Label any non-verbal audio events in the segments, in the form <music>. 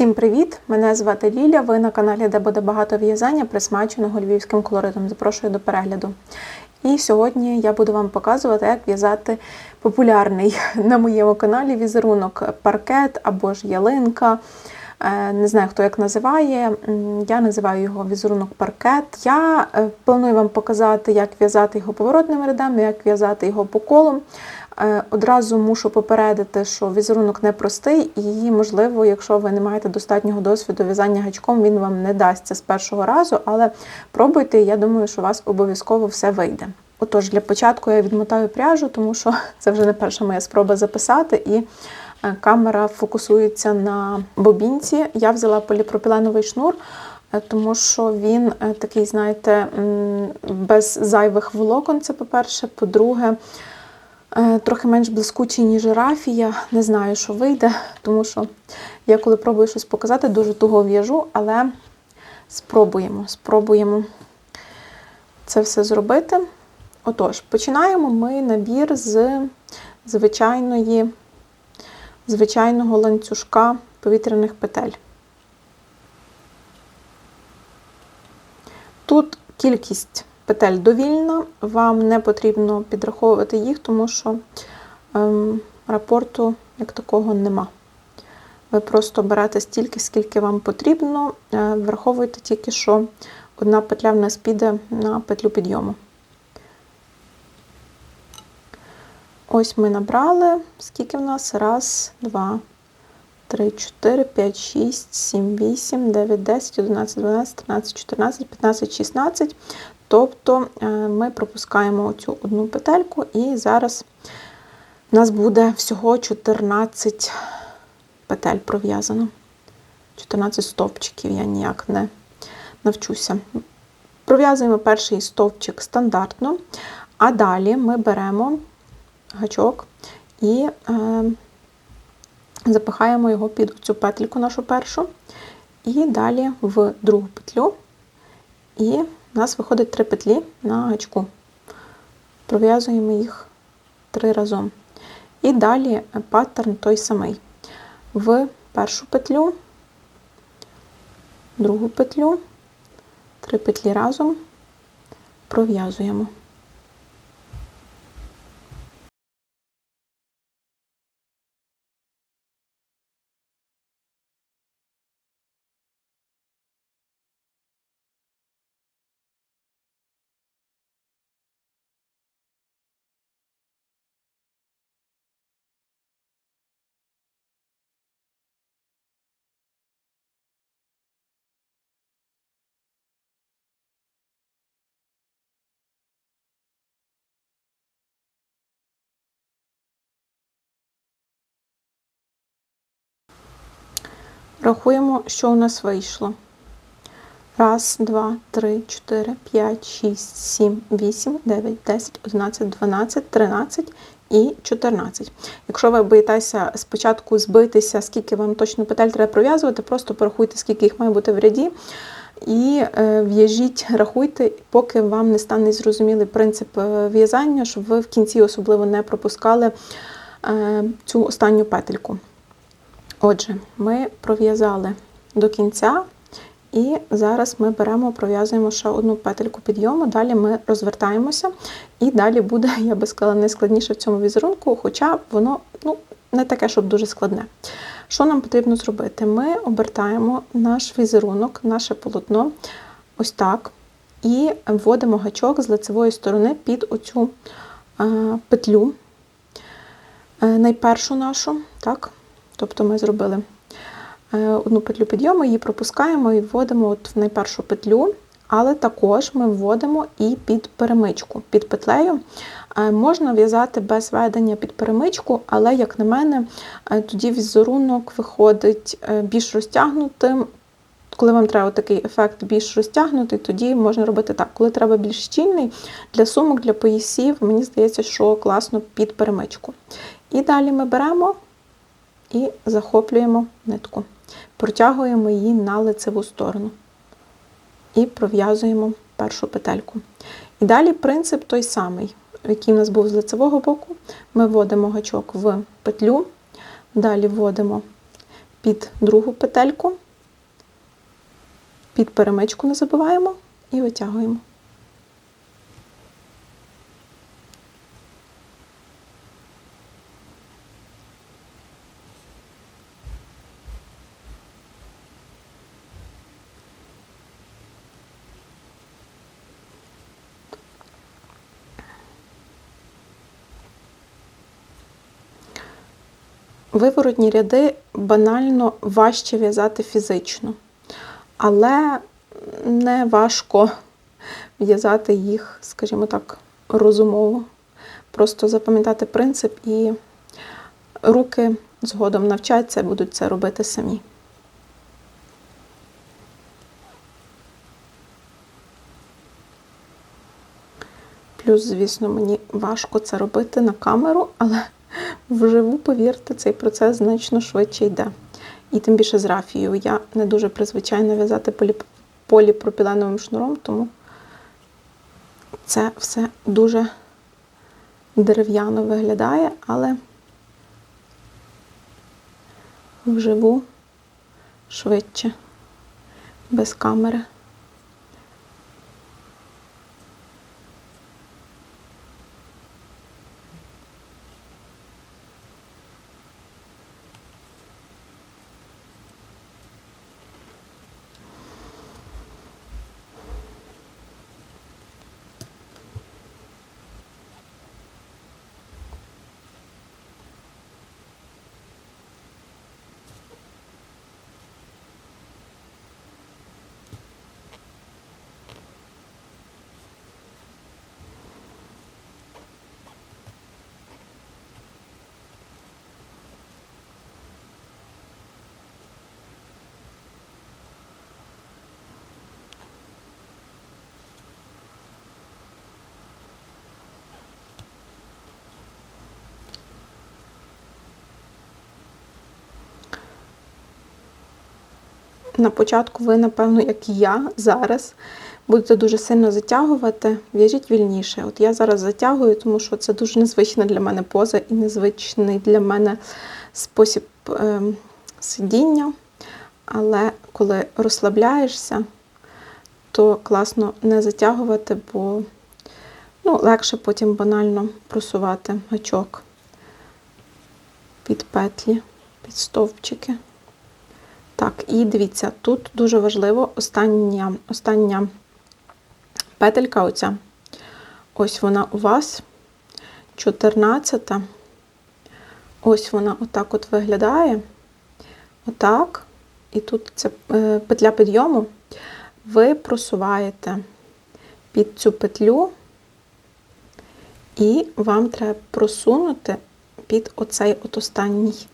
Всім привіт! Мене звати Ліля. Ви на каналі, де буде багато в'язання, присмаченого львівським колоритом. Запрошую до перегляду. І сьогодні я буду вам показувати, як в'язати популярний <laughs> на моєму каналі візерунок паркет або ж ялинка. Е, Не знаю, хто як називає. Я називаю його візерунок паркет. Я е, планую вам показати, як в'язати його поворотними рядами, як в'язати його по колу. Е, Одразу мушу попередити, що візерунок непростий, і, можливо, якщо ви не маєте достатнього досвіду в'язання гачком, він вам не дасться з першого разу, але пробуйте, і я думаю, що у вас обов'язково все вийде. Отож, для початку я відмотаю пряжу, тому що <laughs> це вже не перша моя спроба записати, і е, камера фокусується на бобінці. Я взяла поліпропіленовий шнур. е, Тому що він такий, знаєте, без зайвих волокон, це по-перше. По-друге, Трохи менш блискучий, ніж рафія. Не знаю, що вийде, тому що я коли пробую щось показати, дуже туго в'яжу, але спробуємо, спробуємо це все зробити. Отож, починаємо ми набір з звичайної, звичайного ланцюжка повітряних петель. Тут кількість петель довільна, вам не потрібно підраховувати їх, тому що ем, рапорту як такого нема. Ви просто берете стільки, скільки вам потрібно, е, враховуйте тільки, що одна петля в нас піде на петлю підйому. Ось ми набрали, скільки в нас? Раз, два, три, чотири, п'ять, шість, сім, вісім, дев'ять, десять, одинадцять, дванадцять, тринадцять, чотирнадцять, п'ятнадцять, шістнадцять. Тобто е, ми пропускаємо цю одну петельку, і зараз у нас буде всього 14 петель пров'язано. 14 стовпчиків, я ніяк не навчуся. Пров'язуємо перший стовпчик стандартно, а далі ми беремо гачок і е, запихаємо його під цю петельку нашу першу, і далі в другу петлю. І у нас виходить три петлі на гачку. Пров'язуємо їх три разом. І далі паттерн той самий. В першу петлю, другу петлю, три петлі разом пров'язуємо. Рахуємо, що у нас вийшло. Раз, два, три, чотири, п'ять, шість, сім, вісім, дев'ять, десять, одинадцять, дванадцять, тринадцять і 14. Якщо ви боїтеся спочатку збитися, скільки вам точно петель треба пров'язувати, просто порахуйте, скільки їх має бути в ряді. І е, в'яжіть, рахуйте, поки вам не стане зрозумілий принцип е, в'язання, щоб ви в кінці особливо не пропускали е, цю останню петельку. Отже, ми пров'язали до кінця, і зараз ми беремо, пров'язуємо ще одну петельку підйому, далі ми розвертаємося, і далі буде, <laughs> я би сказала, найскладніше в цьому візерунку, хоча воно ну, не таке, щоб дуже складне. Що нам потрібно зробити? Ми обертаємо наш візерунок, наше полотно ось так, і вводимо гачок з лицевої сторони під оцю е, петлю, е, найпершу нашу, так, Тобто ми зробили е, одну петлю підйому, її пропускаємо і вводимо от в найпершу петлю, але також ми вводимо і під перемичку. Під петлею Е, можна в'язати без ведення під перемичку, але, як на мене, е, тоді візерунок виходить більш розтягнутим. Коли вам треба такий ефект більш розтягнутий, тоді можна робити так. Коли треба більш щільний, для сумок, для поясів, мені здається, що класно під перемичку. І далі ми беремо і захоплюємо нитку, протягуємо її на лицеву сторону і пров'язуємо першу петельку. І далі принцип той самий, який у нас був з лицевого боку. Ми вводимо гачок в петлю, далі вводимо під другу петельку, під перемичку не забуваємо і витягуємо. Виворотні ряди банально важче в'язати фізично, але не важко в'язати їх, скажімо так, розумово. Просто запам'ятати принцип і руки згодом навчаться, будуть це робити самі. Плюс, звісно, мені важко це робити на камеру, але вживу, повірте, цей процес значно швидше йде. І тим більше з рафією. Я не дуже призвичайна в'язати полі... поліпропіленовим шнуром, тому це все дуже дерев'яно виглядає, але вживу швидше, без камери. На початку ви, напевно, як і я зараз, будете дуже сильно затягувати, в'яжіть вільніше. От я зараз затягую, тому що це дуже незвична для мене поза і незвичний для мене спосіб е, сидіння. Але коли розслабляєшся, то класно не затягувати, бо ну, легше потім банально просувати гачок під петлі, під стовпчики. Так, і дивіться, тут дуже важливо остання остання петелька оця. Ось вона у вас 14. Ось вона отак от виглядає. Отак. І тут це е, петля підйому. Ви просуваєте під цю петлю, і вам треба просунути під оцей от останній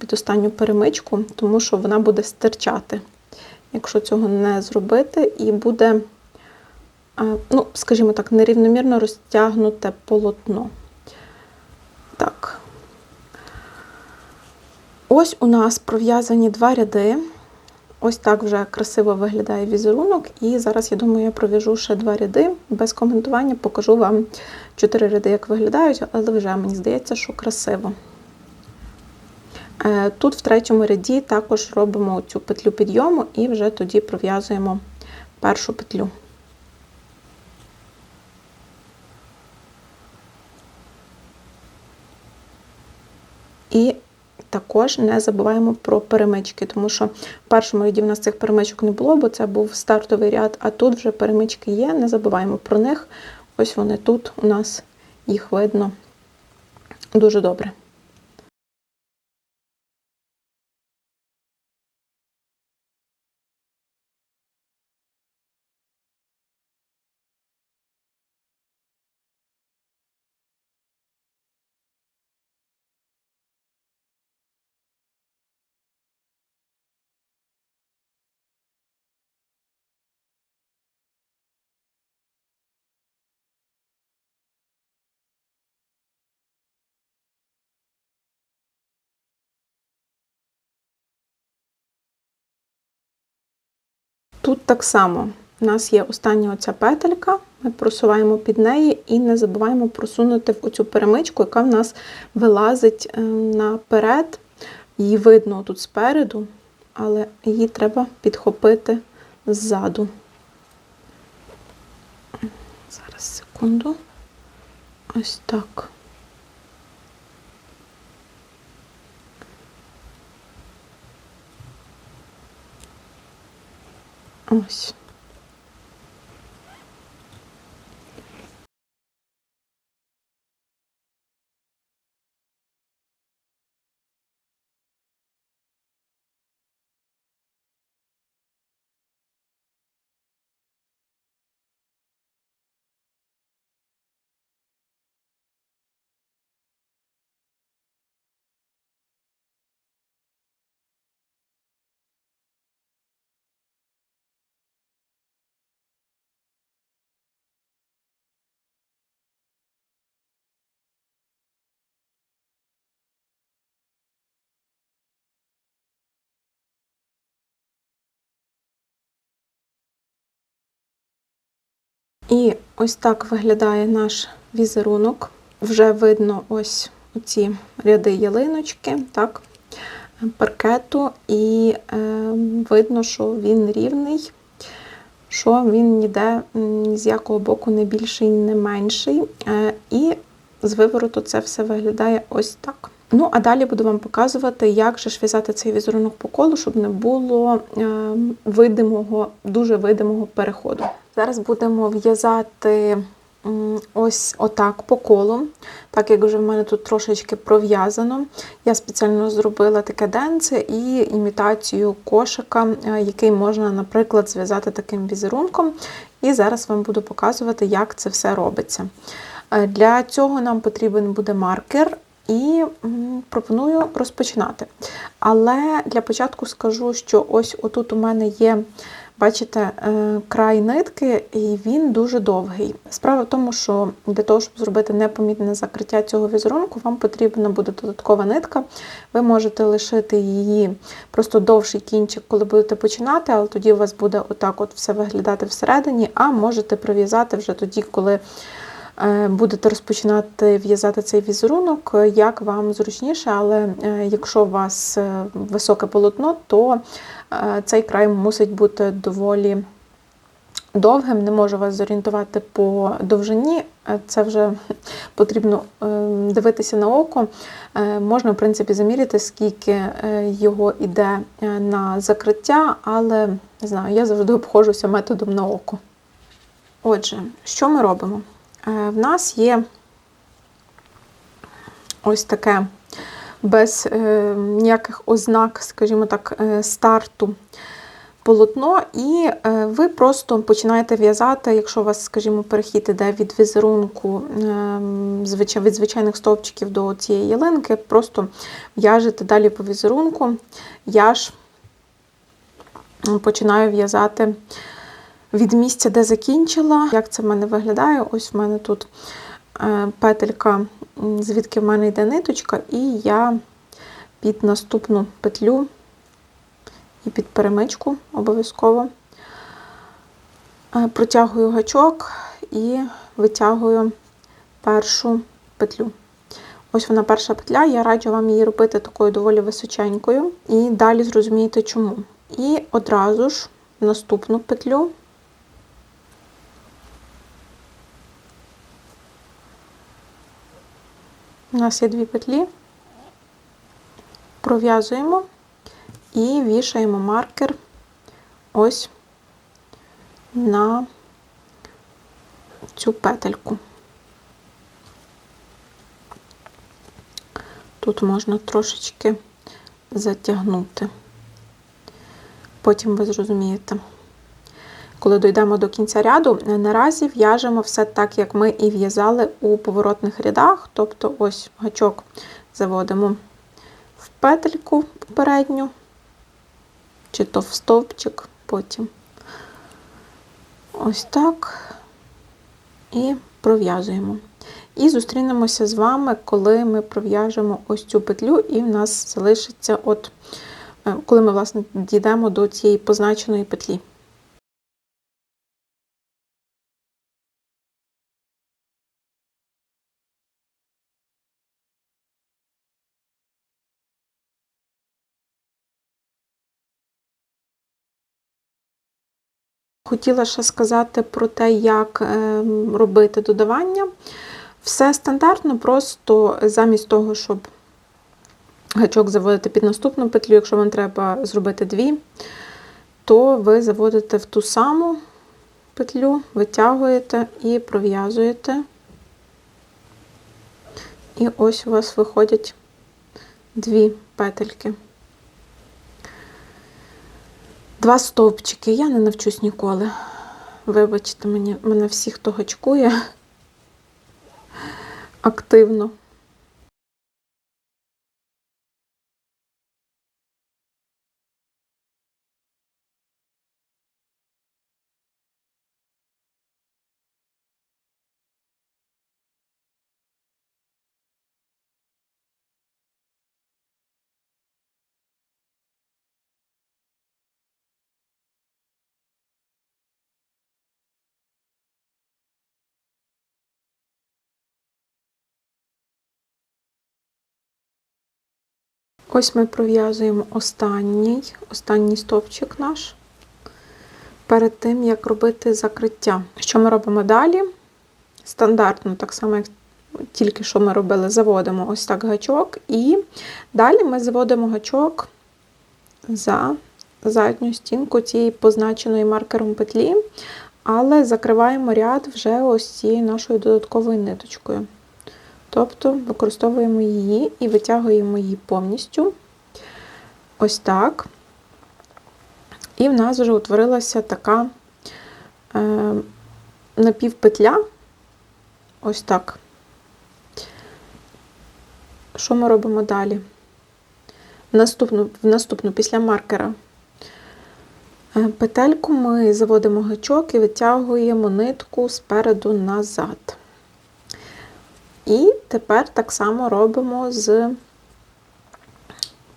під останню перемичку, тому що вона буде стирчати. Якщо цього не зробити, і буде, ну, скажімо так, нерівномірно розтягнуте полотно. Так. Ось у нас пров'язані два ряди. Ось так вже красиво виглядає візерунок. І зараз, я думаю, я пров'яжу ще два ряди без коментування, покажу вам чотири ряди, як виглядають, але вже мені здається, що красиво. Е, тут в третьому ряді також робимо цю петлю підйому і вже тоді пров'язуємо першу петлю. І також не забуваємо про перемички, тому що в першому ряді в нас цих перемичок не було, бо це був стартовий ряд, а тут вже перемички є, не забуваємо про них. Ось вони тут у нас їх видно дуже добре. Тут так само у нас є остання оця петелька, ми просуваємо під неї і не забуваємо просунути в оцю перемичку, яка в нас вилазить е, наперед. Її видно тут спереду, але її треба підхопити ззаду. Зараз секунду. Ось так. Ось. І ось так виглядає наш візерунок. Вже видно ось ці ряди ялиночки, так, паркету, і е, видно, що він рівний, що він ніде ні з якого боку не більший, не менший. Е, і з вивороту це все виглядає ось так. Ну, а далі буду вам показувати, як же ж в'язати цей візерунок по колу, щоб не було е, видимого, дуже видимого переходу. Зараз будемо в'язати ось отак по колу, так як вже в мене тут трошечки пров'язано. Я спеціально зробила таке денце і імітацію кошика, е, який можна, наприклад, зв'язати таким візерунком. І зараз вам буду показувати, як це все робиться. Е, для цього нам потрібен буде маркер. І пропоную розпочинати. Але для початку скажу, що ось отут у мене є Бачите, е, край нитки, і він дуже довгий. Справа в тому, що для того, щоб зробити непомітне закриття цього візерунку, вам потрібна буде додаткова нитка. Ви можете лишити її просто довший кінчик, коли будете починати, але тоді у вас буде отак от все виглядати всередині, а можете прив'язати вже тоді, коли. Е, будете розпочинати в'язати цей візерунок, як вам зручніше, але е, якщо у вас високе полотно, то цей край мусить бути доволі довгим, не можу вас зорієнтувати по довжині, це вже <laughs> потрібно е, дивитися на око. Е, можна, в принципі, заміряти, скільки е, його йде на закриття, але не знаю, я завжди обходжуся методом на око. Отже, що ми робимо? В нас є ось таке без е, ніяких ознак, скажімо так, е, старту полотно, і е, ви просто починаєте в'язати, якщо у вас, скажімо, перехід іде від візерунку від звичайних стовпчиків до цієї ялинки, просто в'яжете далі по візерунку, я ж починаю в'язати від місця, де закінчила. Як це в мене виглядає? Ось в мене тут петелька звідки в мене йде ниточка, і я під наступну петлю і під перемичку обов'язково е, протягую гачок і витягую першу петлю. Ось вона перша петля, я раджу вам її робити такою доволі височенькою. І далі зрозумієте чому. І одразу ж наступну петлю У нас є дві петлі, пров'язуємо і вішаємо маркер ось на цю петельку. Тут можна трошечки затягнути, потім ви зрозумієте. Коли дійдемо до кінця ряду, наразі в'яжемо все так, як ми і в'язали у поворотних рядах. Тобто ось гачок заводимо в петельку попередню, чи то в стовпчик, потім ось так і пров'язуємо. І зустрінемося з вами, коли ми пров'яжемо ось цю петлю, і в нас залишиться, от, е, коли ми, власне, дійдемо до цієї позначеної петлі. Хотіла ще сказати про те, як е, робити додавання. Все стандартно, просто замість того, щоб гачок заводити під наступну петлю, якщо вам треба зробити дві, то ви заводите в ту саму петлю, витягуєте і пров'язуєте. І ось у вас виходять дві петельки. Два стовпчики. Я не навчусь ніколи. Вибачте мені, мене всі, хто гачкує активно. Ось ми пров'язуємо останній, останній стовпчик наш перед тим, як робити закриття. Що ми робимо далі? Стандартно, так само, як тільки що ми робили, заводимо ось так гачок, і далі ми заводимо гачок за задню стінку цієї позначеної маркером петлі, але закриваємо ряд вже ось цією нашою додатковою ниточкою. Тобто використовуємо її і витягуємо її повністю. Ось так. І в нас вже утворилася така е, напівпетля. Ось так. Що ми робимо далі? Наступну, в наступну після маркера е, петельку ми заводимо гачок і витягуємо нитку спереду назад. І тепер так само робимо з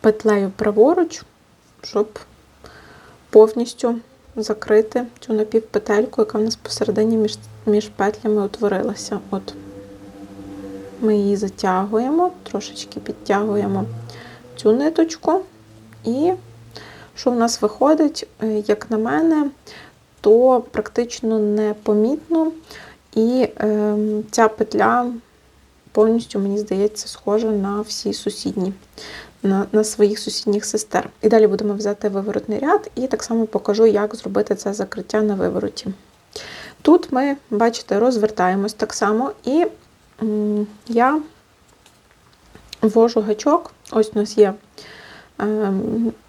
петлею праворуч, щоб повністю закрити цю напівпетельку, яка в нас посередині між, між петлями утворилася. От. Ми її затягуємо, трошечки підтягуємо цю ниточку, і що в нас виходить, е, як на мене, то практично непомітно, і е, ця петля повністю, мені здається, схожа на всі сусідні, на, на своїх сусідніх сестер. І далі будемо взяти виворотний ряд, і так само покажу, як зробити це закриття на вивороті. Тут ми, бачите, розвертаємось так само, і я ввожу гачок, ось у нас є, е,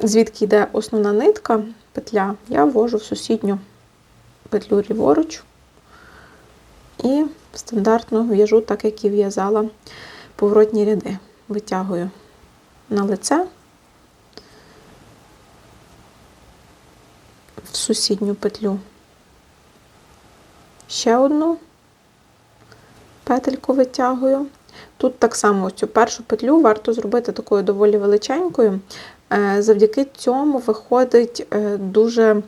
звідки йде основна нитка, петля, я ввожу в сусідню петлю ліворуч. І стандартно в'яжу, так як і в'язала поворотні ряди. Витягую на лице в сусідню петлю. Ще одну петельку витягую. Тут так само цю першу петлю варто зробити такою доволі величенькою. Е, завдяки цьому виходить е, дуже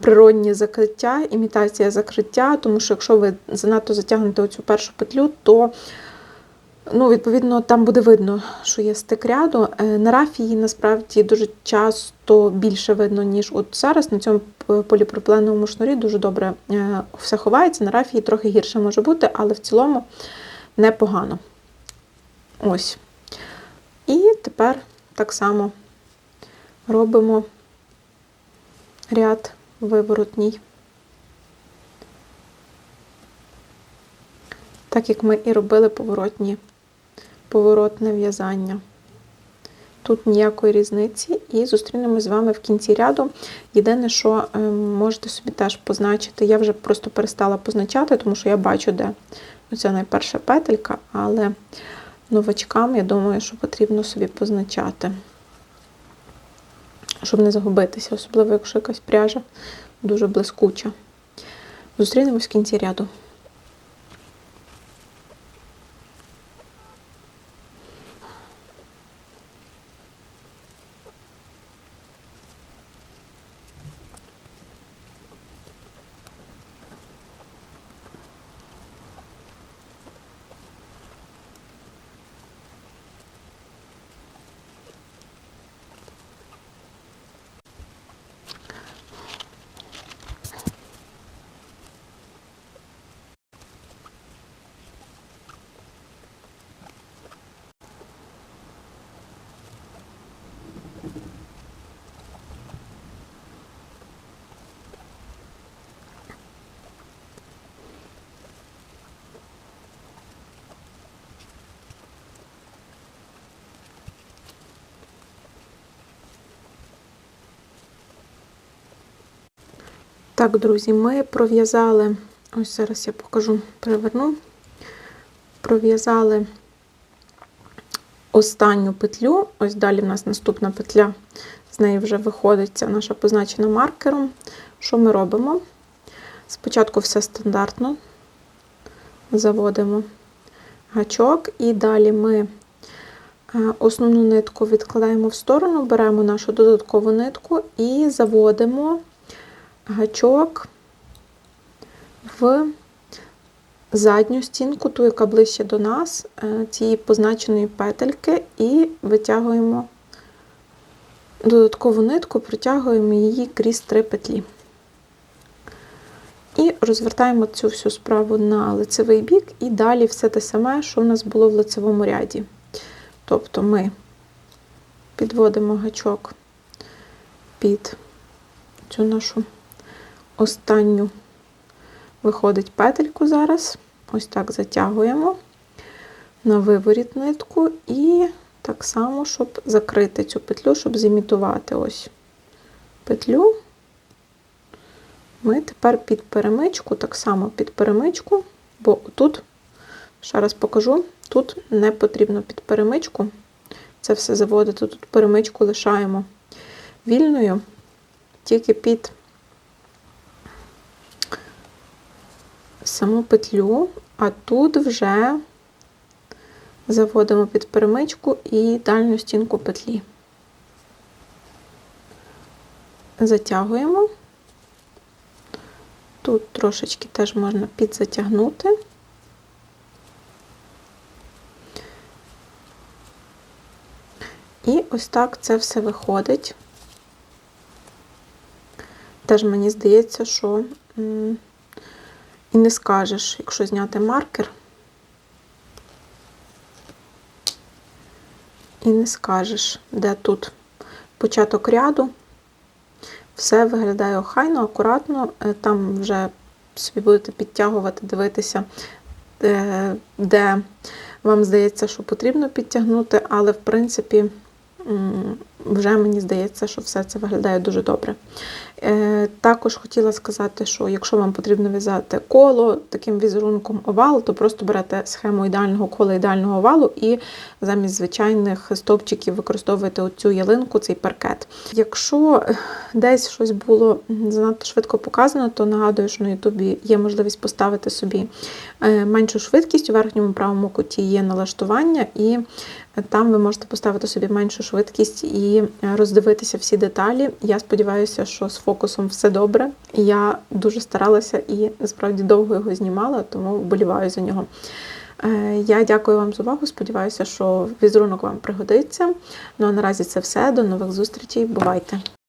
природнє закриття, імітація закриття, тому що якщо ви занадто затягнете оцю першу петлю, то ну, відповідно там буде видно, що є стик ряду. Е, на рафії насправді дуже часто більше видно, ніж от зараз. На цьому поліпропленовому шнурі дуже добре все ховається. На рафії трохи гірше може бути, але в цілому непогано. Ось. І тепер так само робимо ряд виворотній. Так як ми і робили поворотні, поворотне в'язання. Тут ніякої різниці, і зустрінемось з вами в кінці ряду. Єдине, що ем, можете собі теж позначити, я вже просто перестала позначати, тому що я бачу, де оця найперша петелька, але новачкам, я думаю, що потрібно собі позначати щоб не загубитися, особливо, якщо якась пряжа дуже блискуча. Зустрінемось в кінці ряду. Так, друзі, ми пров'язали, ось зараз я покажу, переверну. Пров'язали останню петлю. Ось далі в нас наступна петля, з неї вже виходить ця наша позначена маркером. Що ми робимо? Спочатку все стандартно. Заводимо гачок, і далі ми е, основну нитку відкладаємо в сторону, беремо нашу додаткову нитку і заводимо гачок в задню стінку, ту, яка ближче до нас, е, цієї позначеної петельки, і витягуємо додаткову нитку, протягуємо її крізь три петлі. І розвертаємо цю всю справу на лицевий бік, і далі все те саме, що в нас було в лицевому ряді. Тобто ми підводимо гачок під цю нашу останню, виходить петельку зараз. Ось так затягуємо на виворіт нитку, і так само, щоб закрити цю петлю, щоб зімітувати ось петлю. Ми тепер під перемичку, так само під перемичку, бо тут, ще раз покажу, тут не потрібно під перемичку це все заводити. Тут перемичку лишаємо вільною, тільки під саму петлю, а тут вже заводимо під перемичку і дальню стінку петлі. Затягуємо. Тут трошечки теж можна підзатягнути. І ось так це все виходить. Теж мені здається, що і не скажеш, якщо зняти маркер, і не скажеш, де тут початок ряду. Все виглядає охайно, акуратно. Е, Там вже собі будете підтягувати, дивитися, де, де вам здається, що потрібно підтягнути, але в принципі вже мені здається, що все це виглядає дуже добре. Е, Також хотіла сказати, що якщо вам потрібно в'язати коло таким візерунком овал, то просто берете схему ідеального кола ідеального овалу і замість звичайних стовпчиків використовуєте оцю ялинку, цей паркет. Якщо десь щось було занадто швидко показано, то нагадую, що на Ютубі є можливість поставити собі е, меншу швидкість. У верхньому правому куті є налаштування, і там ви можете поставити собі меншу швидкість і роздивитися всі деталі. Я сподіваюся, що з фокусом все добре. Я дуже старалася і насправді довго його знімала, тому вболіваю за нього. Е, Я дякую вам за увагу. Сподіваюся, що візерунок вам пригодиться. Ну а наразі це все. До нових зустрічей. Бувайте!